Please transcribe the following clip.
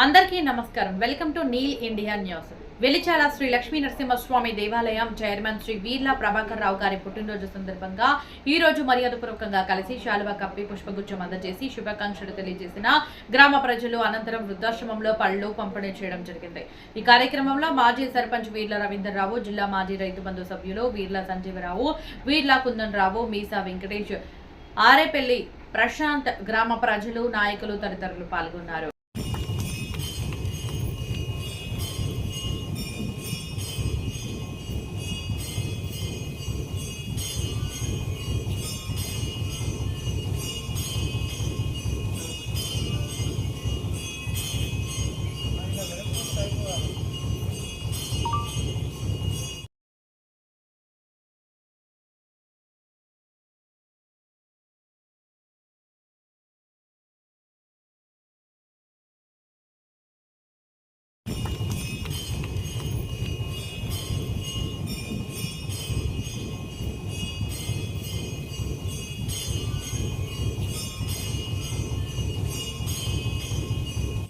అందరికీ నమస్కారం. Welcome to Neel India news. Velichala Shri Lakshmi Narasimhaswamy దేవాలయం చైర్మన్ శ్రీ వీర్ల ప్రభాకర్ రావు గారి పుట్టినరోజు సందర్భంగా ఈ రోజు మర్యాదపూర్వకంగా కలిసి శాలువ కప్పి పుష్పగుచ్చం అందజేసి శుభాకాంక్షలు తెలియజేసిన గ్రామ ప్రజలు అనంతరం వృద్ధాశ్రమంలో పళ్ళు పంపిణీ చేయడం జరిగింది. ఈ కార్యక్రమంలో మాజీ సర్పంచ్ వీర్ల రవీందర్రావు జిల్లా మాజీ రైతు బంధు సభ్యులు వీర్ల సంజీవరావు వీర్ల కుందన్ రావు మీసా వెంకటేష్ ఆరేపల్లి ప్రశాంత్ గ్రామ ప్రజలు నాయకులు తదితరులు పాల్గొన్నారు.